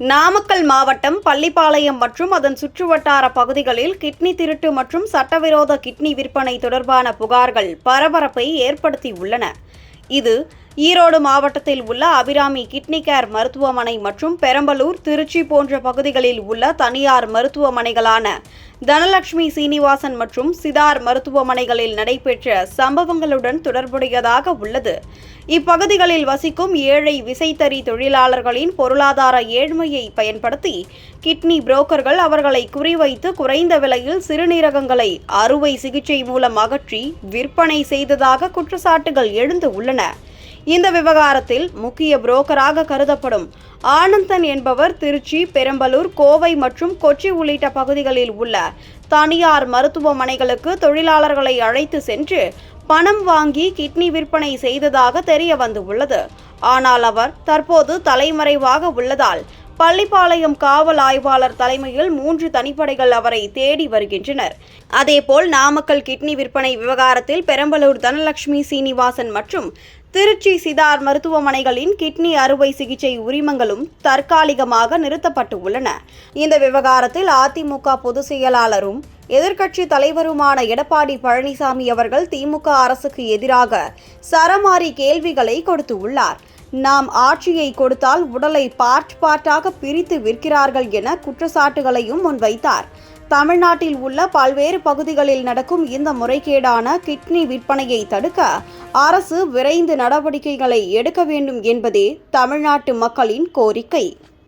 நாமக்கல் மாவட்டம் பள்ளிப்பாளையம் மற்றும் அதன் சுற்றுவட்டார பகுதிகளில் கிட்னி திருட்டு மற்றும் சட்டவிரோத கிட்னி விற்பனை தொடர்பான புகார்கள் பரபரப்பை ஏற்படுத்தியுள்ளன. இது ஈரோடு மாவட்டத்தில் உள்ள அபிராமி கிட்னி கேர் மருத்துவமனை மற்றும் பெரம்பலூர் திருச்சி போன்ற பகுதிகளில் உள்ள தனியார் மருத்துவமனைகளான தனலட்சுமி சீனிவாசன் மற்றும் சிதார் மருத்துவமனைகளில் நடைபெற்ற சம்பவங்களுடன் தொடர்புடையதாக உள்ளது. இப்பகுதிகளில் வசிக்கும் ஏழை விசைத்தறி தொழிலாளர்களின் பொருளாதார ஏழ்மையை பயன்படுத்தி கிட்னி புரோக்கர்கள் அவர்களை குறிவைத்து குறைந்த விலையில் சிறுநீரகங்களை அறுவை சிகிச்சை மூலம் அகற்றி விற்பனை செய்ததாக குற்றச்சாட்டுகள் எழுந்து உள்ளன. இந்த விவகாரத்தில் முக்கிய புரோக்கராக கருதப்படும் ஆனந்தன் என்பவர் திருச்சி பெரம்பலூர் கோவை மற்றும் கொச்சி உள்ளிட்ட பகுதிகளில் உள்ள தனியார் மருத்துவமனைகளுக்கு தொழிலாளர்களை அழைத்து சென்று பணம் வாங்கி கிட்னி விற்பனை செய்ததாக தெரிய வந்துள்ளது. ஆனால் அவர் தற்போது தலைமறைவாக உள்ளதால் பள்ளிப்பாளையம் காவல் ஆய்வாளர் தலைமையில் மூன்று தனிப்படைகள் அவரை தேடி வருகின்றனர். அதேபோல் நாமக்கல் கிட்னி விற்பனை விவகாரத்தில் பெரம்பலூர் தனலட்சுமி சீனிவாசன் மற்றும் திருச்சி சிதார் மருத்துவமனைகளின் கிட்னி அறுவை சிகிச்சை உரிமங்களும் தற்காலிகமாக நிறுத்தப்பட்டு உள்ளன இந்த விவகாரத்தில் அதிமுக பொதுச் செயலாளரும் எதிர்க்கட்சி தலைவருமான எடப்பாடி பழனிசாமி அவர்கள் திமுக அரசுக்கு எதிராக சரமாரி கேள்விகளை கொடுத்து உள்ளார் நாம் ஆட்சியை கொடுத்தால் உடலை பார்ட் பார்ட்டாக பிரித்து விற்கிறார்கள் என குற்றச்சாட்டுகளையும் முன்வைத்தார். தமிழ்நாட்டில் உள்ள பல்வேறு பகுதிகளில் நடக்கும் இந்த முறைகேடான கிட்னி விற்பனையை தடுக்க அரசு விரைந்து நடவடிக்கைகளை எடுக்க வேண்டும் என்பதே தமிழ்நாட்டு மக்களின் கோரிக்கை.